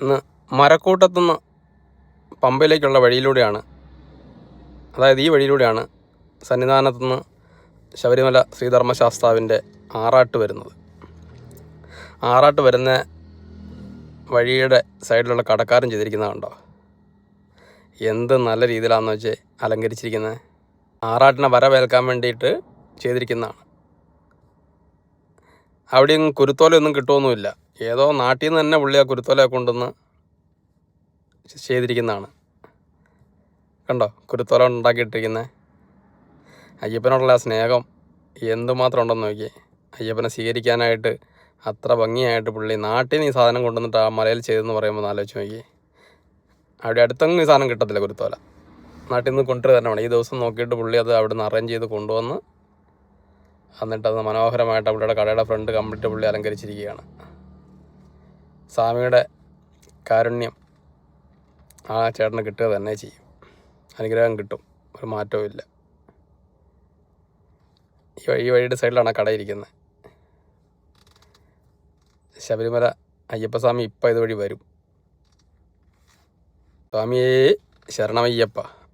ഇന്ന് മരക്കൂട്ടത്തുനിന്ന് പമ്പയിലേക്കുള്ള വഴിയിലൂടെയാണ് അതായത് ഈ വഴിയിലൂടെയാണ് സന്നിധാനത്തുനിന്ന് ശബരിമല ശ്രീധർമ്മശാസ്താവിന്റെ ആറാട്ട് വരുന്നത്. ആറാട്ട് വരുന്ന വഴിയുടെ സൈഡിലുള്ള കടക്കാരൻ ചെയ്തിരിക്കുന്നത് കണ്ടോ? എന്ത് നല്ല രീതിയിലാണെന്ന് വെച്ച് അലങ്കരിച്ചിരിക്കുന്നത്. ആറാട്ടിനെ വരവേൽക്കാൻ വേണ്ടിയിട്ട് ചെയ്തിരിക്കുന്നതാണ്. അവിടെയും കുരുത്തോലൊന്നും കിട്ടുമൊന്നുമില്ല ഏതോ നാട്ടിൽ നിന്ന് തന്നെ പുള്ളി ആ കുരുത്തോല കൊണ്ടുവന്ന് ചെയ്തിരിക്കുന്നതാണ്. കണ്ടോ? കുരുത്തോല ഉണ്ടാക്കിയിട്ടിരിക്കുന്നത് അയ്യപ്പനോടുള്ള ആ സ്നേഹം എന്തുമാത്രം ഉണ്ടെന്ന് നോക്കി അയ്യപ്പനെ സ്വീകരിക്കാനായിട്ട് അത്ര ഭംഗിയായിട്ട് പുള്ളി നാട്ടിൽ നിന്ന് ഈ സാധനം കൊണ്ടുവന്നിട്ട് ആ മലയിൽ ചെയ്തെന്ന് പറയുമ്പോൾ ആലോചിച്ച് നോക്കി അവിടെ അടുത്തൊന്നും ഈ സാധനം കിട്ടത്തില്ല കുരുത്തോല. നാട്ടിൽ നിന്ന് കൊണ്ടുവരുക തന്നെ വേണം. ഈ ദിവസം നോക്കിയിട്ട് പുള്ളി അത് അവിടെ നിന്ന് അറേഞ്ച് ചെയ്ത് കൊണ്ടുവന്ന് എന്നിട്ട് അത് മനോഹരമായിട്ട് പുള്ളിയുടെ കടയുടെ ഫ്രണ്ട് കംപ്ലീറ്റ് പുള്ളി അലങ്കരിച്ചിരിക്കുകയാണ്. സ്വാമിയുടെ കാരുണ്യം ആ ചേട്ടന് കിട്ടുക തന്നെ ചെയ്യും. അനുഗ്രഹം കിട്ടും. ഒരു മാറ്റവും ഇല്ല. ഈ വഴി വഴിയുടെ സൈഡിലാണ് ആ കടയിരിക്കുന്നത് ശബരിമല അയ്യപ്പസ്വാമി ഇപ്പം ഇതുവഴി വരും. സ്വാമിയേ ശരണമയ്യപ്പ.